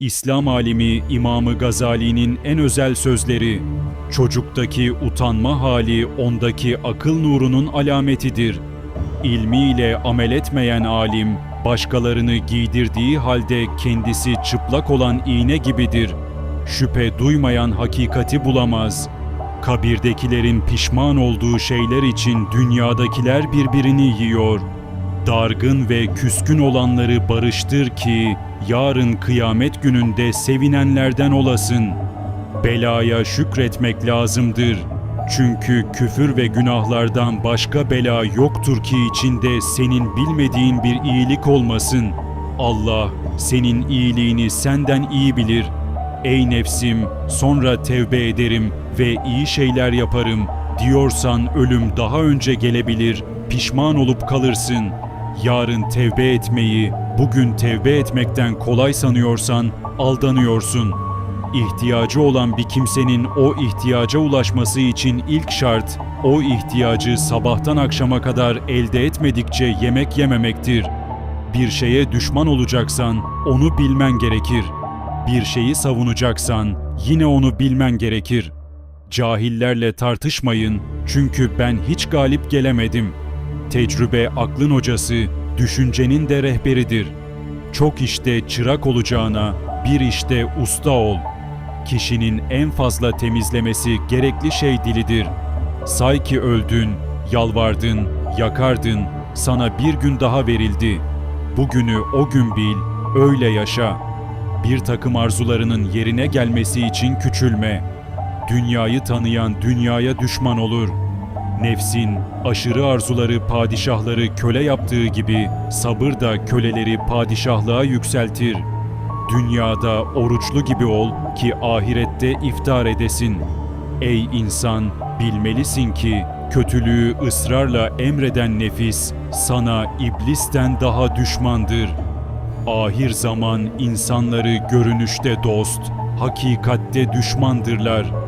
İslam alimi İmamı Gazali'nin en özel sözleri, çocuktaki utanma hali ondaki akıl nurunun alametidir. İlmiyle amel etmeyen alim, başkalarını giydirdiği halde kendisi çıplak olan iğne gibidir. Şüphe duymayan hakikati bulamaz. Kabirdekilerin pişman olduğu şeyler için dünyadakiler birbirini yiyor. Dargın ve küskün olanları barıştır ki yarın kıyamet gününde sevinenlerden olasın. Belaya şükretmek lazımdır. Çünkü küfür ve günahlardan başka bela yoktur ki içinde senin bilmediğin bir iyilik olmasın. Allah senin iyiliğini senden iyi bilir. Ey nefsim, sonra tevbe ederim ve iyi şeyler yaparım diyorsan ölüm daha önce gelebilir, pişman olup kalırsın. Yarın tevbe etmeyi, bugün tevbe etmekten kolay sanıyorsan aldanıyorsun. İhtiyacı olan bir kimsenin o ihtiyaca ulaşması için ilk şart, o ihtiyacı sabahtan akşama kadar elde etmedikçe yemek yememektir. Bir şeye düşman olacaksan onu bilmen gerekir. Bir şeyi savunacaksan yine onu bilmen gerekir. Cahillerle tartışmayın çünkü ben hiç galip gelemedim. Tecrübe aklın hocası, düşüncenin de rehberidir. Çok işte çırak olacağına bir işte usta ol. Kişinin en fazla temizlemesi gerekli şey dilidir. Say ki öldün, yalvardın, yakardın, sana bir gün daha verildi. Bugünü o gün bil, öyle yaşa. Bir takım arzularının yerine gelmesi için küçülme. Dünyayı tanıyan dünyaya düşman olur. Nefsin aşırı arzuları padişahları köle yaptığı gibi sabır da köleleri padişahlığa yükseltir. Dünyada oruçlu gibi ol ki ahirette iftar edesin. Ey insan, bilmelisin ki kötülüğü ısrarla emreden nefis sana iblisten daha düşmandır. Ahir zaman insanları görünüşte dost, hakikatte düşmandırlar.